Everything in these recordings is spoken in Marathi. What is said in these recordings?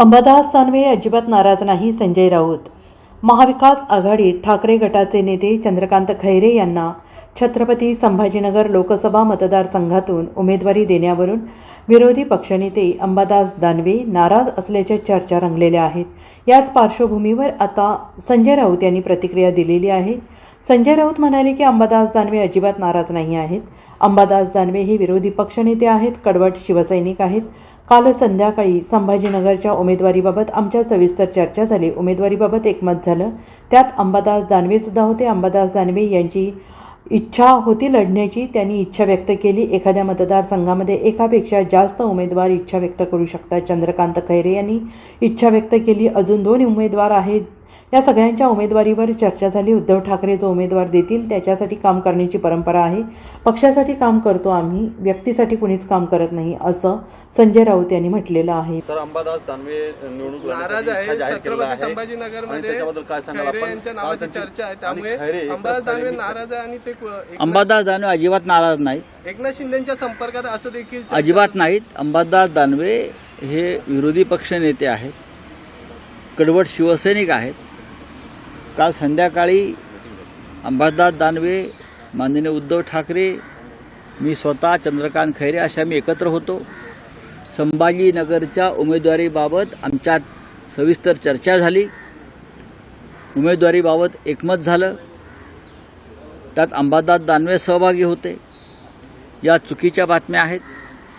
अंबादास दानवे अजिबात नाराज नाही संजय राऊत. महाविकास आघाडीत ठाकरे गटाचे नेते चंद्रकांत खैरे यांना छत्रपती संभाजीनगर लोकसभा मतदारसंघातून उमेदवारी देण्यावरून विरोधी पक्षनेते अंबादास दानवे नाराज असल्याच्या चर्चा रंगलेल्या आहेत. याच पार्श्वभूमीवर आता संजय राऊत यांनी प्रतिक्रिया दिलेली आहे. संजय राऊत म्हणाले की अंबादास दानवे अजिबात नाराज नाही आहेत. अंबादास दानवे हे विरोधी पक्षनेते आहेत कडवट शिवसैनिक आहेत. काल संध्याकाळी संभाजीनगरच्या उमेदवारीबाबत आमच्या सविस्तर चर्चा झाली. उमेदवारीबाबत एकमत झालं. त्यात अंबादास दानवे सुद्धा होते. अंबादास दानवे यांची इच्छा होती लढण्याची. त्यांनी इच्छा व्यक्त केली. एखाद्या मतदारसंघामध्ये एकापेक्षा जास्त उमेदवार इच्छा व्यक्त करू शकतात. चंद्रकांत खैरे यांनी इच्छा व्यक्त केली. अजून दोन उमेदवार आहेत. या सगळ्यांच्या उमेदवारीवर चर्चा झाली. उद्धव ठाकरे जो उमेदवार देतील त्याच्यासाठी काम करण्याची परंपरा आहे. पक्षासाठी काम करतो आम्ही व्यक्तीसाठी कुणीच काम करत नाही असं संजय राऊत यांनी म्हटलेलं आहे. सर अंबादास दानवे निवडणूक नाराज लढण्याची इच्छा आहे. जाहीर केलेला छत्रपती आहे. संभाजीनगर आणि मध्ये त्याच्याबद्दल काय सांगाल खैरे आपण? यांच्या काल नावाची त्यांची- चर्चा आहे आणि त्यामुळे खैरे एक अंबादास दानवे खैरे- नाराज आहे आणि ते क- एकनाथ- अंबादास दानवे अजिबात नाराज नाहीत. एकनाथ शिंदेच्या संपर्कात असं देखील अजिबात नाहीत. अंबादास दानवे हे विरोधी पक्ष नेते आहेत. कडवट शिवसैनिक आहेत. काल संध्याकाळी अंबादास दानवे माननीय उद्धव ठाकरे मी स्वतः चंद्रकांत खैरे अशा मी एकत्र होतो. संभाजीनगरच्या उमेदवारीबाबत आमच्यात सविस्तर चर्चा झाली. उमेदवारीबाबत एकमत झालं. त्यात अंबादास दानवे सहभागी होते. या चुकीच्या बातम्या आहेत.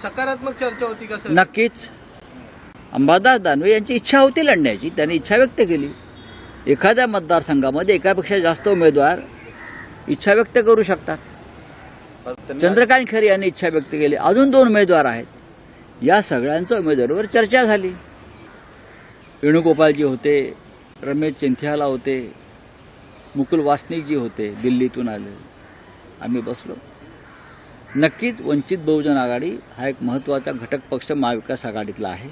सकारात्मक चर्चा होती का नक्कीच. अंबादास दानवे यांची इच्छा होती लढण्याची. त्यांनी इच्छा व्यक्त केली. एखाद्या मतदारसंघामध्ये एकापेक्षा जास्त उमेदवार इच्छा व्यक्त करू शकतात. चंद्रकांत खरे यांनी इच्छा व्यक्त केली. अजून दोन उमेदवार आहेत. या सगळ्यांचं उमेदवारीवर चर्चा झाली. वेणुगोपालजी होते रमेश चिंथियाला होते मुकुल वासनिकजी होते दिल्लीतून आले. आम्ही बसलो. नक्कीच वंचित बहुजन आघाडी हा एक महत्त्वाचा घटक पक्ष महाविकास आघाडीतला आहे.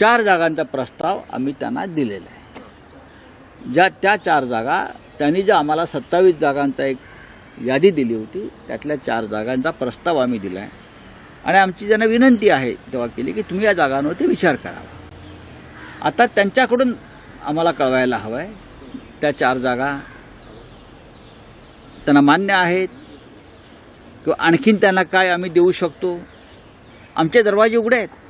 चार जागांचा प्रस्ताव आम्ही त्यांना दिलेला आहे. ज्या त्या चार जागा त्यांनी ज्या आम्हाला सत्तावीस जागांचा एक यादी दिली होती त्यातल्या चार जागांचा प्रस्ताव आम्ही दिला आहे आणि आमची ज्यांना विनंती आहे तेव्हा केली की तुम्ही या जागांवरती विचार करावा आता त्यांच्याकडून आम्हाला कळवायला हवं आहे त्या चार जागा त्यांना मान्य आहेत किंवा आणखीन त्यांना काय आम्ही देऊ शकतो? आमचे दरवाजे उघडे आहेत.